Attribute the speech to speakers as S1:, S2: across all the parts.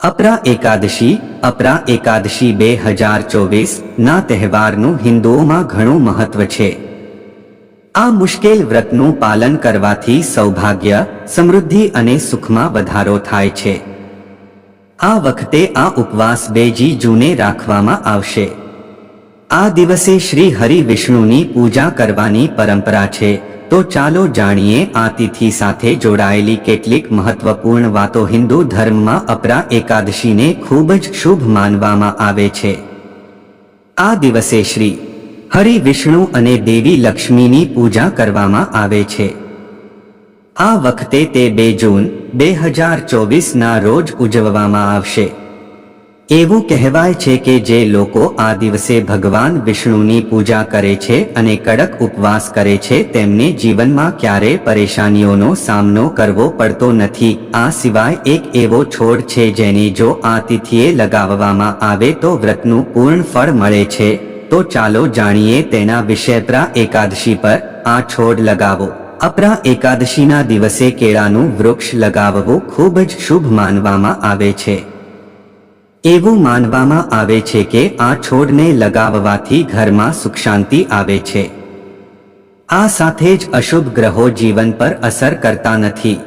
S1: અપરા એકાદશી અપરા એકાદશી બે હજાર ચોવીસ ના તહેવારનું હિન્દુઓમાં ઘણું મહત્વ છે. આ મુશ્કેલ વ્રતનું પાલન કરવાથી સૌભાગ્ય, સમૃદ્ધિ અને સુખમાં વધારો થાય છે. આ વખતે આ ઉપવાસ બેજી જૂને રાખવામાં આવશે. આ દિવસે શ્રી હરિ વિષ્ણુની પૂજા કરવાની પરંપરા છે. તો ચાલો જાણીએ આ તિથિ સાથે જોડાયેલી કેટલીક મહત્વપૂર્ણ વાતો હિન્દુ ધર્મમાં અપરા એકાદશીને ખૂબ જ શુભ માનવામાં આવે છે. આ દિવસે શ્રી હરિ વિષ્ણુ અને દેવી લક્ષ્મીની પૂજા કરવામાં આવે છે. આ વખતે તે બે જૂન, બે હજાર ચોવીસના રોજ ઉજવવામાં આવશે. એવું કહેવાય છે કે જે લોકો આ દિવસે ભગવાન વિષ્ણુની પૂજા કરે છે અને કડક ઉપવાસ કરે છે, તેમને જીવનમાં ક્યારે પરેશાનીઓનો સામનો કરવો પડતો નથી. આ સિવાય એક એવો છોડ છે જેને જો આ તિથિએ લગાવવામાં આવે તો વ્રતનું પૂર્ણ ફળ મળે છે. તો ચાલો જાણીએ તેના વિશે એકાદશી પર આ છોડ લગાવો. અપરા એકાદશીના દિવસે કેળાનું વૃક્ષ લગાવવું ખૂબ જ શુભ માનવામાં આવે છે. એવું માનવામાં આવે છે કે આ છોડને લગાવવાથી ઘરમાં સુખ શાંતિ આવે છે. આ સાથે જ અશુભ ગ્રહો જીવન પર અસર કરતા નથી.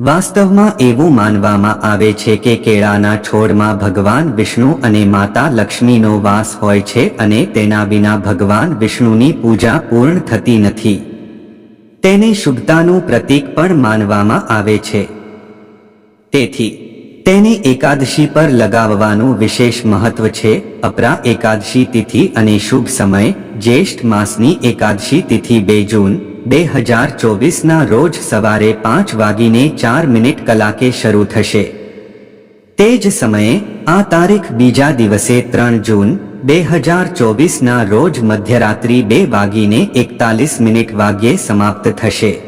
S1: વાસ્તવમાં એવું માનવામાં આવે છે કે કેળાના છોડમાં ભગવાન વિષ્ણુ અને માતા લક્ષ્મીનો વાસ હોય છે અને તેના વિના ભગવાન વિષ્ણુની પૂજા પૂર્ણ થતી નથી. તેને શુભતાનું પ્રતીક પણ માનવામાં આવે છે. તેથી તેને એકાદશી પર લગાવવાનું વિશેષ મહત્વ છે. અપરા એકાદશી તિથિ અને શુભ સમય, જ્યેષ્ઠ માસની એકાદશી તિથિ બે જૂન, બે હજાર ચોવીસના રોજ સવારે પાંચ વાગીને ચાર મિનિટ કલાકે શરૂ થશે. તે જ સમયે, આ તારીખ બીજા દિવસે ત્રણ જૂન, બે હજાર ચોવીસના રોજ મધ્યરાત્રિ બે વાગીને એકતાલીસ મિનિટ વાગ્યે સમાપ્ત થશે.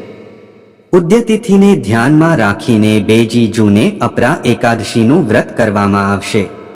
S1: ઉદ્યતિથિને ધ્યાનમાં રાખીને બેજી જૂને અપરા એકાદશીનું વ્રત કરવામાં આવશે.